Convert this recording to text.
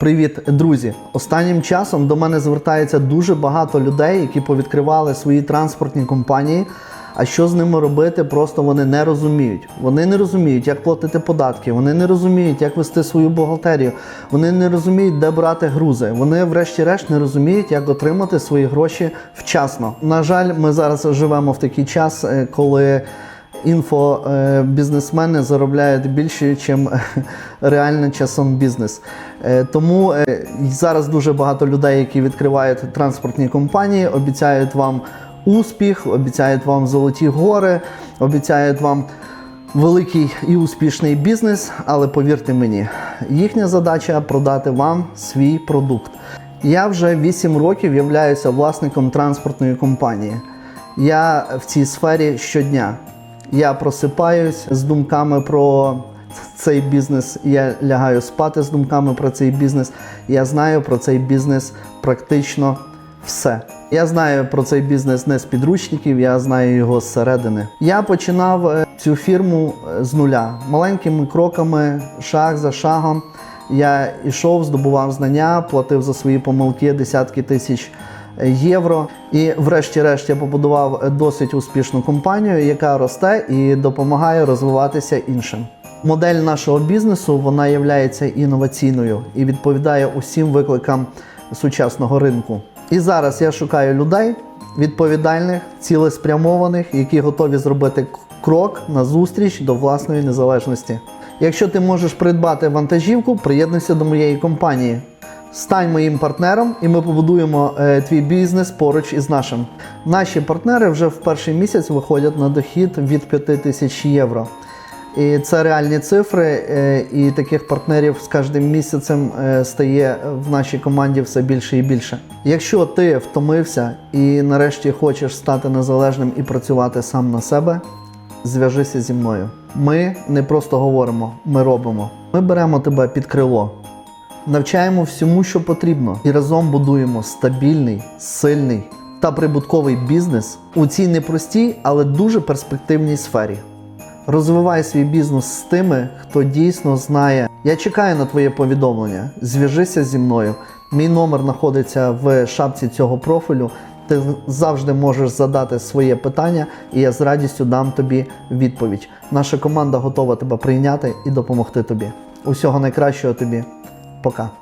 Привіт, друзі! Останнім часом до мене звертається дуже багато людей, які повідкривали свої транспортні компанії. А що з ними робити, просто вони не розуміють. Вони не розуміють, як платити податки, вони не розуміють, як вести свою бухгалтерію, вони не розуміють, де брати грузи. Вони, врешті-решт, не розуміють, як отримати свої гроші вчасно. На жаль, ми зараз живемо в такий час, е, коли інфобізнесмени заробляють більше, ніж реально часом бізнес. Е, Тому е, зараз дуже багато людей, які відкривають транспортні компанії, обіцяють вам успіх, обіцяють вам золоті гори, обіцяють вам великий і успішний бізнес. Але повірте мені, їхня задача продати вам свій продукт. Я вже 8 років являюся власником транспортної компанії. Я в цій сфері щодня. Я просипаюсь з думками про цей бізнес. Я лягаю спати з думками про цей бізнес. Я знаю про цей бізнес практично все. Я знаю про цей бізнес не з підручників, я знаю його зсередини. Я починав е, цю фірму е, з нуля, маленькими кроками, шаг за шагом. Я йшов, здобував знання, платив за свої помилки десятки тисяч євро. І, врешті-решт, я побудував досить успішну компанію, яка росте і допомагає розвиватися іншим. Модель нашого бізнесу вона є інноваційною і відповідає усім викликам сучасного ринку. І зараз я шукаю людей відповідальних, цілеспрямованих, які готові зробити крок на зустріч до власної незалежності. Якщо ти можеш придбати вантажівку, приєднуйся до моєї компанії. Стань моїм партнером, і ми побудуємо е, твій бізнес поруч із нашим. Наші партнери вже в перший місяць виходять на дохід від 5 тисяч євро. І це реальні цифри, е, і таких партнерів з кожним місяцем е, стає в нашій команді все більше і більше. Якщо ти втомився і нарешті хочеш стати незалежним і працювати сам на себе, зв'яжися зі мною. Ми не просто говоримо, ми робимо. Ми беремо тебе під крило, навчаємо всьому, що потрібно, і разом будуємо стабільний, сильний та прибутковий бізнес у цій непростій, але дуже перспективній сфері. Розвивай свій бізнес з тими, хто дійсно знає. Я чекаю на твоє повідомлення. Зв'яжися зі мною. Мій номер знаходиться в шапці цього профілю. Ти завжди можеш задати своє питання, і я з радістю дам тобі відповідь. Наша команда готова тебе прийняти і допомогти тобі. Усього найкращого тобі. Пока.